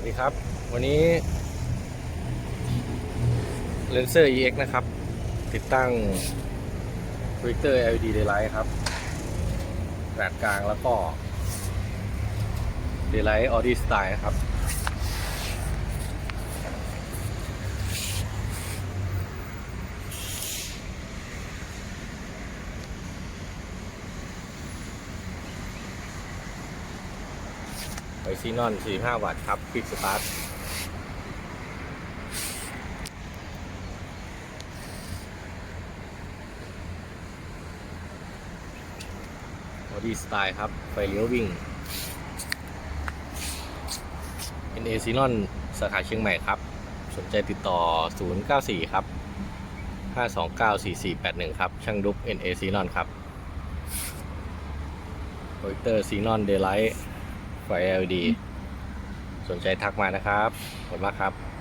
วัสดีครับ วันนี้เลนเซอร์ EX นะครับ ติดตั้ง projector LED daylight ครับขนาดกลางแล้วก็ daylight Audi style นะครับ ไฟซีนอน 45 วัตต์ครับคลิกสตาร์ทบอดี้สไตล์ครับ ไฟเลี้ยววิ่ง NA ซีนอนสาขาเชียงใหม่ครับ สนใจติดต่อ 094 ครับ 5294481 ครับ ช่างดุ๊ก NA ซีนอนครับโรเตอร์ซีนอนเดย์ไลท์ ไฟ LED สนใจทักมานะครับขอบคุณมากครับ